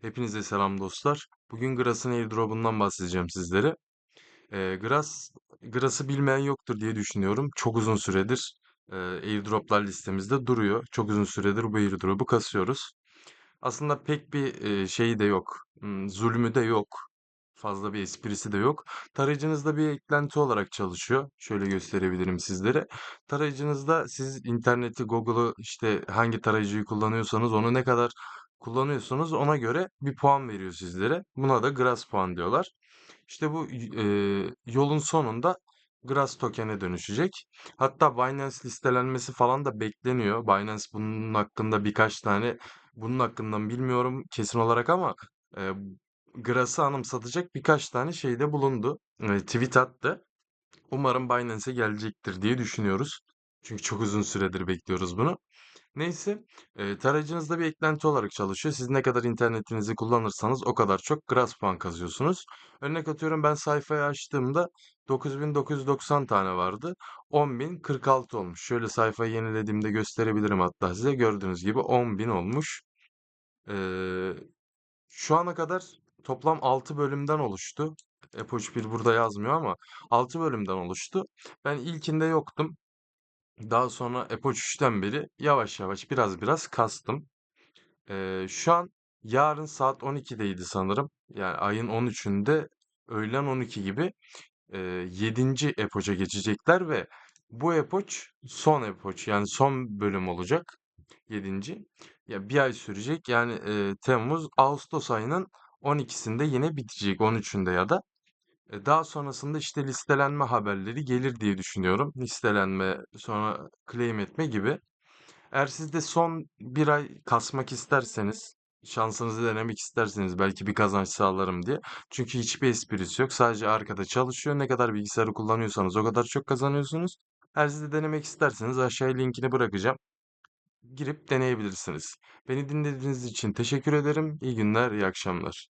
Hepinize selam dostlar. Bugün Gras'ın airdrop'undan bahsedeceğim sizlere. Ee, Gras, Gras'ı bilmeyen yoktur diye düşünüyorum. Çok uzun süredir e, airdroplar listemizde duruyor. Çok uzun süredir bu airdrop'u kasıyoruz. Aslında pek bir e, şeyi de yok. Hmm, Zulmü de yok. Fazla bir esprisi de yok. Tarayıcınızda bir eklenti olarak çalışıyor. Şöyle gösterebilirim sizlere. Tarayıcınızda siz interneti, Google'ı işte hangi tarayıcıyı kullanıyorsanız onu ne kadar kullanıyorsanız ona göre bir puan veriyor sizlere. Buna da Grass puan diyorlar. İşte bu e, yolun sonunda Grass token'e dönüşecek. Hatta Binance listelenmesi falan da bekleniyor. Binance bunun hakkında birkaç tane bunun hakkından bilmiyorum kesin olarak ama e, Grass'ı anımsatacak birkaç tane şeyde bulundu. E, tweet attı. Umarım Binance'e gelecektir diye düşünüyoruz. Çünkü çok uzun süredir bekliyoruz bunu. Neyse, e, tarayıcınızda bir eklenti olarak çalışıyor. Siz ne kadar internetinizi kullanırsanız o kadar çok Grass puan kazıyorsunuz. Örnek atıyorum ben sayfayı açtığımda 9990 tane vardı. 10.046 olmuş. Şöyle sayfayı yenilediğimde gösterebilirim hatta size. Gördüğünüz gibi 10.000 olmuş. Ee, şu ana kadar toplam 6 bölümden oluştu. Epoch 1 burada yazmıyor ama 6 bölümden oluştu. Ben ilkinde yoktum. Daha sonra Epoch 3'ten beri yavaş yavaş biraz biraz kastım. Ee, şu an yarın saat 12'deydi sanırım. Yani ayın 13'ünde öğlen 12 gibi e, 7. Epoch'a geçecekler ve bu Epoch son Epoch yani son bölüm olacak. 7. Ya bir ay sürecek. Yani e, Temmuz, Ağustos ayının 12'sinde yine bitecek. 13'ünde ya da. E, daha sonrasında işte listelenme haberleri gelir diye düşünüyorum. Listelenme, sonra claim etme gibi. Eğer siz de son bir ay kasmak isterseniz, şansınızı denemek isterseniz belki bir kazanç sağlarım diye. Çünkü hiçbir esprisi yok. Sadece arkada çalışıyor. Ne kadar bilgisayarı kullanıyorsanız o kadar çok kazanıyorsunuz. Eğer siz de denemek isterseniz aşağıya linkini bırakacağım. Girip deneyebilirsiniz. Beni dinlediğiniz için teşekkür ederim. İyi günler, iyi akşamlar.